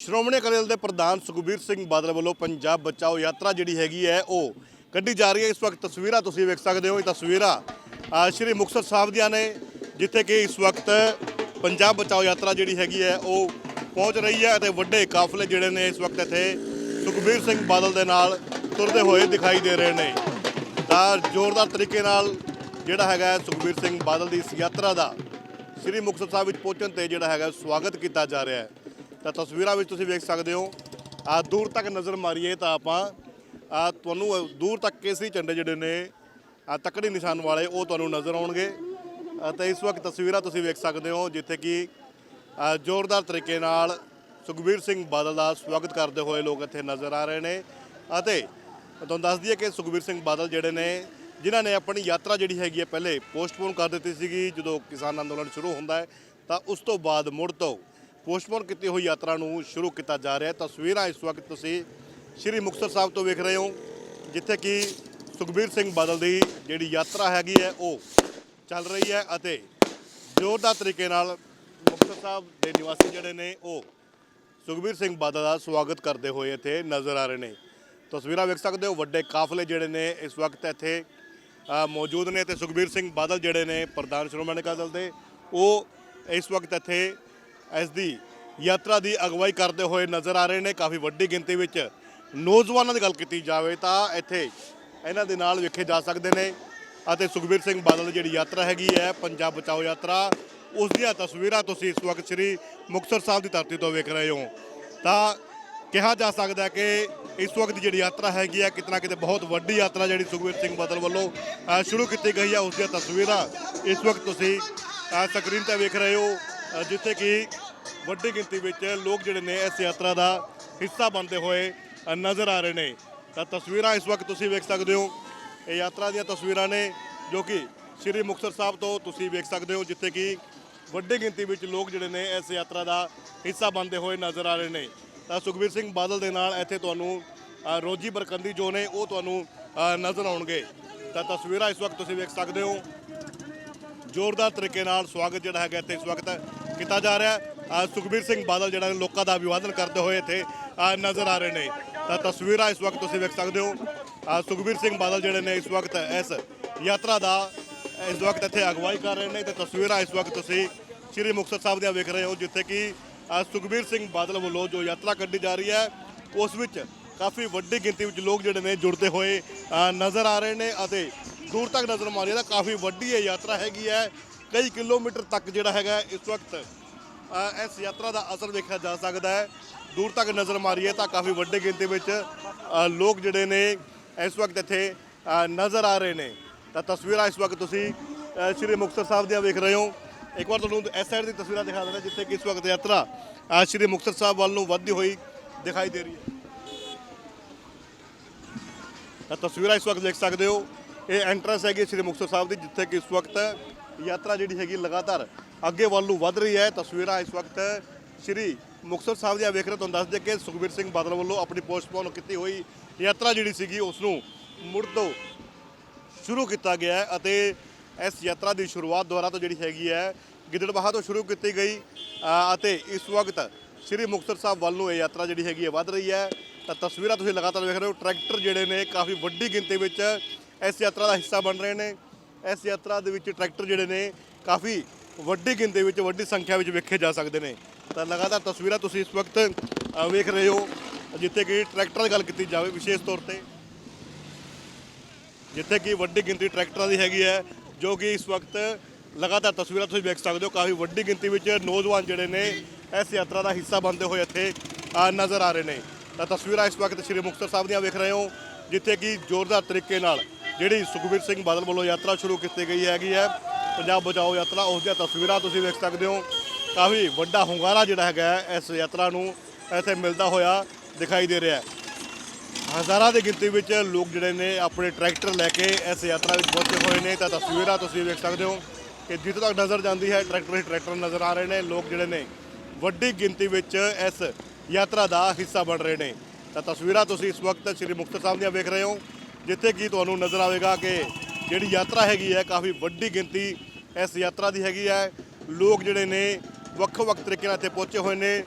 ਸ਼੍ਰੋਮਣੀ ਅਕਾਲੀ ਦਲ ਦੇ ਪ੍ਰਧਾਨ ਸੁਖਬੀਰ ਸਿੰਘ ਬਾਦਲ ਵੱਲੋਂ ਪੰਜਾਬ ਬਚਾਓ ਯਾਤਰਾ ਜਿਹੜੀ ਹੈਗੀ ਹੈ, ਉਹ ਕੱਢੀ ਜਾ ਰਹੀ ਹੈ। ਇਸ ਵਕਤ ਤਸਵੀਰਾਂ ਤੁਸੀਂ ਵੇਖ ਸਕਦੇ ਹੋ। ਇਹ ਤਸਵੀਰਾਂ ਸ਼੍ਰੀ ਮੁਕਤਸਰ ਸਾਹਿਬ ਦੀਆਂ ਨੇ, ਜਿੱਥੇ ਕਿ ਇਸ ਵਕਤ ਪੰਜਾਬ ਬਚਾਓ ਯਾਤਰਾ ਜਿਹੜੀ ਹੈਗੀ ਹੈ, ਉਹ ਪਹੁੰਚ ਰਹੀ ਹੈ ਅਤੇ ਵੱਡੇ ਕਾਫਲੇ ਜਿਹੜੇ ਨੇ ਇਸ ਵਕਤ ਇੱਥੇ ਸੁਖਬੀਰ ਸਿੰਘ ਬਾਦਲ ਦੇ ਨਾਲ ਤੁਰਦੇ ਹੋਏ ਦਿਖਾਈ ਦੇ ਰਹੇ ਨੇ। ਤਾਂ ਜ਼ੋਰਦਾਰ ਤਰੀਕੇ ਨਾਲ ਜਿਹੜਾ ਹੈਗਾ ਸੁਖਬੀਰ ਸਿੰਘ ਬਾਦਲ ਦੀ ਇਸ ਯਾਤਰਾ ਦਾ ਸ੍ਰੀ ਮੁਕਤਸਰ ਸਾਹਿਬ ਵਿੱਚ ਪਹੁੰਚਣ ਤੇ ਜਿਹੜਾ ਹੈਗਾ ਸਵਾਗਤ ਕੀਤਾ ਜਾ ਰਿਹਾ ਹੈ। ਤਾਂ ਤਸਵੀਰਾਂ ਵਿੱਚ ਤੁਸੀਂ ਵੇਖ ਸਕਦੇ ਹੋ, ਆ ਦੂਰ ਤੱਕ ਨਜ਼ਰ ਮਾਰੀਏ ਤਾਂ ਆਪਾਂ, ਆ ਤੁਹਾਨੂੰ ਦੂਰ ਤੱਕ ਕੇਸਰੀ ਝੰਡੇ ਜਿਹੜੇ ਨੇ, ਆ ਤਕੜੀ ਨਿਸ਼ਾਨ ਵਾਲੇ ਉਹ ਤੁਹਾਨੂੰ ਨਜ਼ਰ ਆਉਣਗੇ। ਅਤੇ ਇਸ ਵਕਤ ਤਸਵੀਰਾਂ ਤੁਸੀਂ ਵੇਖ ਸਕਦੇ ਹੋ, ਜਿੱਥੇ ਕਿ ਜ਼ੋਰਦਾਰ ਤਰੀਕੇ ਨਾਲ ਸੁਖਬੀਰ ਸਿੰਘ ਬਾਦਲ ਦਾ ਸਵਾਗਤ ਕਰਦੇ ਹੋਏ ਲੋਕ ਇੱਥੇ ਨਜ਼ਰ ਆ ਰਹੇ ਨੇ। ਅਤੇ ਤੁਹਾਨੂੰ ਦੱਸ ਦਈਏ ਕਿ ਸੁਖਬੀਰ ਸਿੰਘ ਬਾਦਲ ਜਿਹੜੇ ਨੇ, ਜਿਨ੍ਹਾਂ ਨੇ ਆਪਣੀ ਯਾਤਰਾ ਜਿਹੜੀ ਹੈਗੀ ਹੈ ਪਹਿਲੇ ਪੋਸਟਪੋਨ ਕਰ ਦਿੱਤੀ ਸੀਗੀ, ਜਦੋਂ ਕਿਸਾਨ ਅੰਦੋਲਨ ਸ਼ੁਰੂ ਹੁੰਦਾ ਹੈ, ਤਾਂ ਉਸ ਤੋਂ ਬਾਅਦ ਮੁੜ ਤੋਂ ਪੋਸਟਪੋਨ ਕੀਤੀ ਹੋਈ ਯਾਤਰਾ ਨੂੰ ਸ਼ੁਰੂ ਕੀਤਾ ਜਾ ਰਿਹਾ ਹੈ। ਤਸਵੀਰਾਂ ਇਸ ਵਕਤ ਤੁਸੀਂ ਸ਼੍ਰੀ ਮੁਕਤਸਰ ਸਾਹਿਬ ਤੋਂ ਵੇਖ ਰਹੇ ਹੋ, ਜਿੱਥੇ ਕਿ ਸੁਖਬੀਰ ਸਿੰਘ ਬਾਦਲ ਦੀ ਜਿਹੜੀ ਯਾਤਰਾ ਹੈਗੀ ਹੈ, ਉਹ ਚੱਲ ਰਹੀ ਹੈ ਅਤੇ ਜ਼ੋਰਦਾਰ ਤਰੀਕੇ ਨਾਲ ਮੁਕਤਸਰ ਸਾਹਿਬ ਦੇ ਨਿਵਾਸੀ ਜਿਹੜੇ ਨੇ, ਉਹ ਸੁਖਬੀਰ ਸਿੰਘ ਬਾਦਲ ਦਾ ਸਵਾਗਤ ਕਰਦੇ ਹੋਏ ਇੱਥੇ ਨਜ਼ਰ ਆ ਰਹੇ ਨੇ। ਤਸਵੀਰਾਂ ਵੇਖ ਸਕਦੇ ਹੋ, ਵੱਡੇ ਕਾਫਲੇ ਜਿਹੜੇ ਨੇ ਇਸ ਵਕਤ ਇੱਥੇ ਮੌਜੂਦ ਨੇ ਤੇ ਸੁਖਬੀਰ ਸਿੰਘ ਬਾਦਲ ਜਿਹੜੇ ਨੇ ਪ੍ਰਧਾਨ ਸ਼੍ਰੋਮਣੀ ਅਕਾਲੀ ਦਲ ਦੇ, ਉਹ ਇਸ ਵਕਤ ਇੱਥੇ ਇਸ ਦੀ ਯਾਤਰਾ ਦੀ ਅਗਵਾਈ ਕਰਦੇ ਹੋਏ ਨਜ਼ਰ ਆ ਰਹੇ ਨੇ ਕਾਫੀ ਵੱਡੀ ਗਿਣਤੀ ਵਿੱਚ ਨੌਜਵਾਨਾਂ ਦੀ ਗੱਲ ਕੀਤੀ ਜਾਵੇ ਤਾਂ ਇੱਥੇ ਇਹਨਾਂ ਦੇ ਨਾਲ ਵੇਖੇ ਜਾ ਸਕਦੇ ਨੇ ਅਤੇ ਸੁਖਬੀਰ ਸਿੰਘ ਬਾਦਲ ਦੀ ਜਿਹੜੀ ਯਾਤਰਾ ਹੈਗੀ ਹੈ, ਪੰਜਾਬ ਬਚਾਓ ਯਾਤਰਾ, ਉਸ ਦੀਆਂ ਤਸਵੀਰਾਂ ਤੁਸੀਂ ਇਸ ਵਕਤ ਸ੍ਰੀ ਮੁਕਤਸਰ ਸਾਹਿਬ ਦੀ ਧਰਤੀ ਤੋਂ ਵੇਖ ਰਹੇ ਹੋ। ਤਾਂ ਕਿਹਾ ਜਾ ਸਕਦਾ ਹੈ ਕਿ ਇਸ ਵਕਤ ਦੀ ਜਿਹੜੀ ਯਾਤਰਾ ਹੈਗੀ ਹੈ, ਕਿਤਨਾ ਕਿਤੇ ਬਹੁਤ ਵੱਡੀ ਯਾਤਰਾ ਜਿਹੜੀ ਸੁਖਬੀਰ ਸਿੰਘ ਬਾਦਲ ਵੱਲੋਂ ਸ਼ੁਰੂ ਕੀਤੀ ਗਈ ਹੈ, ਉਸ ਦੀਆਂ ਤਸਵੀਰਾਂ ਇਸ ਵਕਤ ਤੁਸੀਂ ਸਕਰੀਨ ਤੇ ਵੇਖ ਰਹੇ ਹੋ। ਅ, ਜਿੱਥੇ ਕਿ ਵੱਡੀ ਗਿਣਤੀ ਵਿੱਚ ਲੋਕ ਜਿਹੜੇ ਨੇ ਇਸ ਯਾਤਰਾ ਦਾ ਹਿੱਸਾ ਬਣਦੇ ਹੋਏ ਅ, ਨਜ਼ਰ ਆ ਰਹੇ ਨੇ। ਤਾਂ ਤਸਵੀਰਾਂ ਇਸ ਵਕਤ ਤੁਸੀਂ ਵੇਖ ਸਕਦੇ ਹੋ। ਇਹ ਯਾਤਰਾ ਦੀਆਂ ਤਸਵੀਰਾਂ ਨੇ ਜੋ ਕਿ ਸ੍ਰੀ ਮੁਕਤਸਰ ਸਾਹਿਬ ਤੋਂ ਤੁਸੀਂ ਵੇਖ ਸਕਦੇ ਹੋ ਜਿੱਥੇ ਕਿ ਵੱਡੀ ਗਿਣਤੀ ਵਿੱਚ ਲੋਕ ਜਿਹੜੇ ਨੇ ਇਸ ਯਾਤਰਾ ਦਾ ਹਿੱਸਾ ਬਣਦੇ ਹੋਏ ਨਜ਼ਰ ਆ ਰਹੇ ਨੇ। ਤਾਂ ਸੁਖਬੀਰ ਸਿੰਘ ਬਾਦਲ ਦੇ ਨਾਲ ਇੱਥੇ ਤੁਹਾਨੂੰ ਅ, ਰੋਜੀ ਬਰਕੰਦੀ ਜੋ ਨੇ ਉਹ ਤੁਹਾਨੂੰ ਅ, ਨਜ਼ਰ ਆਉਣਗੇ। ਤਾਂ ਤਸਵੀਰਾਂ ਇਸ ਵਕਤ ਤੁਸੀਂ ਵੇਖ ਸਕਦੇ ਹੋ। ਜ਼ੋਰਦਾਰ ਤਰੀਕੇ ਨਾਲ ਸਵਾਗਤ ਜਿਹੜਾ ਹੈਗਾ ਇੱਥੇ ਇਸ ਵਕਤ ਕੀਤਾ ਜਾ ਰਿਹਾ ਹੈ। ਸੁਖਬੀਰ ਸਿੰਘ ਬਾਦਲ ਜਿਹੜਾ ਲੋਕਾਂ ਦਾ ਅਭਿਵਾਦਨ ਕਰਦੇ ਹੋਏ ਇੱਥੇ ਨਜ਼ਰ ਆ ਰਹੇ ਨੇ। ਤਾਂ ਤਸਵੀਰਾਂ ਇਸ ਵਕਤ ਤੁਸੀਂ ਵੇਖ ਸਕਦੇ ਹੋ। ਸੁਖਬੀਰ ਸਿੰਘ ਬਾਦਲ ਜਿਹੜੇ ਨੇ ਇਸ ਵਕਤ ਇਸ ਯਾਤਰਾ ਦਾ, ਇਸ ਵਕਤ ਇੱਥੇ ਅਗਵਾਈ ਕਰ ਰਹੇ ਨੇ ਤੇ ਤਸਵੀਰਾਂ ਇਸ ਵਕਤ ਤੁਸੀਂ ਸ਼੍ਰੀ ਮੁਕਤਸਰ ਸਾਹਿਬ ਦੀਆਂ ਵੇਖ ਰਹੇ ਹੋ, ਜਿੱਥੇ ਕਿ ਸੁਖਬੀਰ ਸਿੰਘ ਬਾਦਲ ਵੱਲੋਂ ਜੋ ਯਾਤਰਾ ਕੱਢੀ ਜਾ ਰਹੀ ਹੈ, ਉਸ ਵਿੱਚ ਕਾਫੀ ਵੱਡੀ ਗਿਣਤੀ ਵਿੱਚ ਲੋਕ ਜਿਹੜੇ ਨੇ ਜੁੜਦੇ ਹੋਏ ਨਜ਼ਰ ਆ ਰਹੇ ਨੇ ਅਤੇ ਦੂਰ ਤੱਕ ਨਜ਼ਰ ਮਾਰੀ ਤਾਂ ਕਾਫੀ ਵੱਡੀ ਇਹ ਯਾਤਰਾ ਹੈਗੀ ਹੈ। ਕਈ ਕਿਲੋਮੀਟਰ ਤੱਕ ਜਿਹੜਾ ਹੈਗਾ ਇਸ ਵਕਤ ਇਸ ਯਾਤਰਾ ਦਾ ਅਸਰ ਵੇਖਿਆ ਜਾ ਸਕਦਾ ਹੈ। ਦੂਰ ਤੱਕ ਨਜ਼ਰ ਮਾਰੀਏ ਤਾਂ ਕਾਫੀ ਵੱਡੀ ਗਿਣਤੀ ਵਿੱਚ ਲੋਕ ਜਿਹੜੇ ਨੇ ਇਸ ਵਕਤ ਇੱਥੇ ਨਜ਼ਰ ਆ ਰਹੇ ਨੇ। ਤਾਂ ਤਸਵੀਰਾਂ ਇਸ ਵਕਤ ਤੁਸੀਂ ਸ਼੍ਰੀ ਮੁਕਤਸਰ ਸਾਹਿਬ ਦੀਆਂ ਵੇਖ ਰਹੇ ਹੋ। ਇੱਕ ਵਾਰ ਤੁਹਾਨੂੰ ਇਸ ਸਾਈਡ ਦੀ ਤਸਵੀਰਾਂ ਦਿਖਾ ਦਿੰਦਾ ਜਿੱਥੇ ਕਿ ਇਸ ਵਕਤ ਯਾਤਰਾ ਸ਼੍ਰੀ ਮੁਕਤਸਰ ਸਾਹਿਬ ਵੱਲ ਨੂੰ ਵੱਧਦੀ ਹੋਈ ਦਿਖਾਈ ਦੇ ਰਹੀ ਹੈ। ਤਾਂ ਤਸਵੀਰਾਂ ਇਸ ਵਕਤ ਦੇਖ ਸਕਦੇ ਹੋ। ਇਹ ਐਂਟਰੈਂਸ ਹੈਗੀ ਸ਼੍ਰੀ ਮੁਕਤਸਰ ਸਾਹਿਬ ਦੀ, ਜਿੱਥੇ ਕਿ ਇਸ ਵਕਤ ਯਾਤਰਾ ਜਿਹੜੀ ਹੈਗੀ ਲਗਾਤਾਰ ਅੱਗੇ ਵੱਲ ਨੂੰ ਵੱਧ ਰਹੀ ਹੈ। ਤਸਵੀਰਾਂ ਇਸ ਵਕਤ ਸ਼੍ਰੀ ਮੁਕਤਸਰ ਸਾਹਿਬ ਦੀਆਂ ਵੇਖ ਰਹੇ ਤੁਹਾਨੂੰ ਦੱਸ ਦੇ ਕਿ ਸੁਖਬੀਰ ਸਿੰਘ ਬਾਦਲ ਵੱਲੋਂ ਆਪਣੀ ਪੋਸਟਪੋਨ ਕੀਤੀ ਹੋਈ ਯਾਤਰਾ ਜਿਹੜੀ ਸੀਗੀ, ਉਸ ਨੂੰ ਮੁੜ ਤੋਂ ਸ਼ੁਰੂ ਕੀਤਾ ਗਿਆ ਹੈ ਅਤੇ ਇਸ ਯਾਤਰਾ ਦੀ ਸ਼ੁਰੂਆਤ ਦੁਆਰਾ ਤੋਂ ਜਿਹੜੀ ਹੈਗੀ ਹੈ, ਗਿੱਦੜਬਾਹਾ ਤੋਂ ਸ਼ੁਰੂ ਕੀਤੀ ਗਈ ਅਤੇ ਇਸ ਵਕਤ ਸ਼੍ਰੀ ਮੁਕਤਸਰ ਸਾਹਿਬ ਵੱਲ ਨੂੰ ਇਹ ਯਾਤਰਾ ਜਿਹੜੀ ਹੈਗੀ ਹੈ ਵੱਧ ਰਹੀ ਹੈ। ਤਾਂ ਤਸਵੀਰਾਂ ਤੁਸੀਂ ਲਗਾਤਾਰ ਵੇਖ ਰਹੇ ਹੋ, ਟਰੈਕਟਰ ਜਿਹੜੇ ਨੇ ਕਾਫੀ ਵੱਡੀ ਗਿਣਤੀ ਵਿੱਚ ਇਸ ਯਾਤਰਾ ਦਾ ਹਿੱਸਾ ਬਣ ਰਹੇ ਨੇ। ਇਸ ਯਾਤਰਾ ਦੇ ਵਿੱਚ ਟਰੈਕਟਰ ਜਿਹੜੇ ਨੇ ਕਾਫੀ ਵੱਡੀ ਗਿਣਤੀ ਵਿੱਚ, ਵੱਡੀ ਸੰਖਿਆ ਵਿੱਚ ਵੇਖੇ ਜਾ ਸਕਦੇ ਨੇ। ਤਾਂ ਲਗਾਤਾਰ ਤਸਵੀਰਾਂ ਤੁਸੀਂ ਇਸ ਵਕਤ ਵੇਖ ਰਹੇ ਹੋ, ਜਿੱਥੇ ਕਿ ਟਰੈਕਟਰ ਦੀ ਗੱਲ ਕੀਤੀ ਜਾਵੇ ਵਿਸ਼ੇਸ਼ ਤੌਰ ਤੇ। ਜਿੱਥੇ ਕਿ ਵੱਡੀ ਗਿਣਤੀ ਟਰੈਕਟਰਾਂ ਦੀ ਹੈਗੀ ਹੈ, ਜੋ ਕਿ ਇਸ ਵਕਤ ਲਗਾਤਾਰ ਤਸਵੀਰਾਂ ਤੁਸੀਂ ਵੇਖ ਸਕਦੇ ਹੋ, ਕਾਫੀ ਵੱਡੀ ਗਿਣਤੀ ਵਿੱਚ ਨੌਜਵਾਨ ਜਿਹੜੇ ਨੇ ਇਸ ਯਾਤਰਾ ਦਾ ਹਿੱਸਾ ਬਣਦੇ ਹੋਏ ਇੱਥੇ ਨਜ਼ਰ ਆ ਰਹੇ ਨੇ। ਤਾਂ ਤਸਵੀਰਾਂ ਇਸ ਵਕਤ ਸ਼੍ਰੀ ਮੁਕਤਸਰ ਸਾਹਿਬ ਦੀਆਂ ਵੇਖ ਰਹੇ ਹੋ, ਜਿੱਥੇ ਕਿ ਜ਼ੋਰਦਾਰ ਤਰੀਕੇ ਨਾਲ ਜਿਹੜੀ ਸੁਖਬੀਰ ਸਿੰਘ ਬਾਦਲ ਵੱਲੋਂ ਯਾਤਰਾ ਸ਼ੁਰੂ ਕੀਤੀ ਗਈ ਹੈਗੀ ਹੈ, ਪੰਜਾਬ ਬਚਾਓ ਯਾਤਰਾ, ਉਸ ਦੀਆਂ ਤਸਵੀਰਾਂ ਤੁਸੀਂ ਵੇਖ ਸਕਦੇ ਹੋ। ਕਾਫੀ ਵੱਡਾ ਹੁੰਗਾਰਾ ਜਿਹੜਾ ਹੈਗਾ ਇਸ ਯਾਤਰਾ ਨੂੰ ਇੱਥੇ ਮਿਲਦਾ ਹੋਇਆ ਦਿਖਾਈ ਦੇ ਰਿਹਾ ਹੈ। ਹਜ਼ਾਰਾਂ ਦੀ ਗਿਣਤੀ ਵਿੱਚ ਲੋਕ ਜਿਹੜੇ ਨੇ ਆਪਣੇ ਟਰੈਕਟਰ ਲੈ ਕੇ ਇਸ ਯਾਤਰਾ ਵਿੱਚ ਪਹੁੰਚੇ ਹੋਏ ਨੇ। ਤਾਂ ਤਸਵੀਰਾਂ ਤੁਸੀਂ ਵੇਖ ਸਕਦੇ ਹੋ ਕਿ ਜਿੱਥੇ ਤੱਕ ਨਜ਼ਰ ਜਾਂਦੀ ਹੈ, ਟਰੈਕਟਰ ਹੀ ਟਰੈਕਟਰ ਨਜ਼ਰ ਆ ਰਹੇ ਨੇ। ਲੋਕ ਜਿਹੜੇ ਨੇ ਵੱਡੀ ਗਿਣਤੀ ਵਿੱਚ ਇਸ ਯਾਤਰਾ ਦਾ ਹਿੱਸਾ ਬਣ ਰਹੇ ਨੇ। ਤਾਂ ਤਸਵੀਰਾਂ ਤੁਸੀਂ ਇਸ ਵਕਤ ਸ੍ਰੀ ਮੁਕਤਸਰ ਸਾਹਿਬ ਦੀਆਂ ਵੇਖ ਰਹੇ ਹੋ। ਜਿੱਥੇ ਕਿ ਤੁਹਾਨੂੰ ਨਜ਼ਰ ਆਵੇਗਾ ਕਿ ਜਿਹੜੀ ਯਾਤਰਾ ਹੈਗੀ ਹੈ ਕਾਫੀ ਵੱਡੀ ਗਿਣਤੀ ਇਸ ਯਾਤਰਾ ਦੀ ਹੈਗੀ ਹੈ। ਲੋਕ ਜਿਹੜੇ ਨੇ ਵੱਖ-ਵੱਖ ਤਰੀਕੇ ਨਾਲ ਇੱਥੇ ਪਹੁੰਚੇ ਹੋਏ ਨੇ।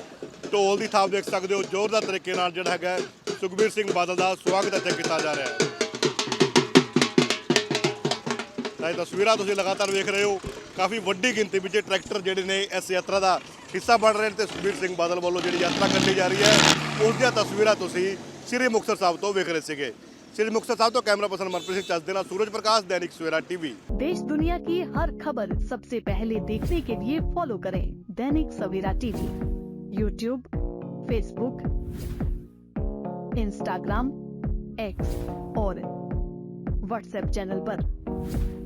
ਢੋਲ ਦੀ ਥਾਪ ਦੇਖ ਸਕਦੇ ਹੋ, ਜ਼ੋਰਦਾਰ ਤਰੀਕੇ ਨਾਲ ਜਿਹੜਾ ਹੈਗਾ ਸੁਖਬੀਰ ਸਿੰਘ ਬਾਦਲ ਦਾ ਸਵਾਗਤ ਇੱਥੇ ਕੀਤਾ ਜਾ ਰਿਹਾ ਹੈ। ਤਾਂ ਇਹ ਤਸਵੀਰਾਂ ਤੁਸੀਂ ਲਗਾਤਾਰ ਵੇਖ ਰਹੇ ਹੋ। ਕਾਫੀ ਵੱਡੀ ਗਿਣਤੀ ਵਿੱਚ ਟਰੈਕਟਰ ਜਿਹੜੇ ਨੇ ਇਸ ਯਾਤਰਾ ਦਾ ਹਿੱਸਾ ਬਣ ਰਹੇ ਨੇ ਤੇ ਸੁਖਬੀਰ ਸਿੰਘ ਬਾਦਲ ਵੱਲੋਂ ਜਿਹੜੀ ਯਾਤਰਾ ਕੱਢੀ ਜਾ ਰਹੀ ਹੈ। ਉਸ ਦੀਆਂ ਤਸਵੀਰਾਂ ਤੁਸੀਂ ਸ੍ਰੀ ਮੁਕਤਸਰ ਸਾਹਿਬ ਤੋਂ ਵੇਖ ਰਹੇ ਸੀਗੇ। श्री मुख्तर साहब तो कैमरा पर्सन मनप्रीत सिंह चल देना सूरज प्रकाश, दैनिक सवेरा टीवी। देश दुनिया की हर खबर सबसे पहले देखने के लिए फॉलो करें Dainik Savera TV. YouTube Facebook Instagram X और व्हाट्सएप चैनल आरोप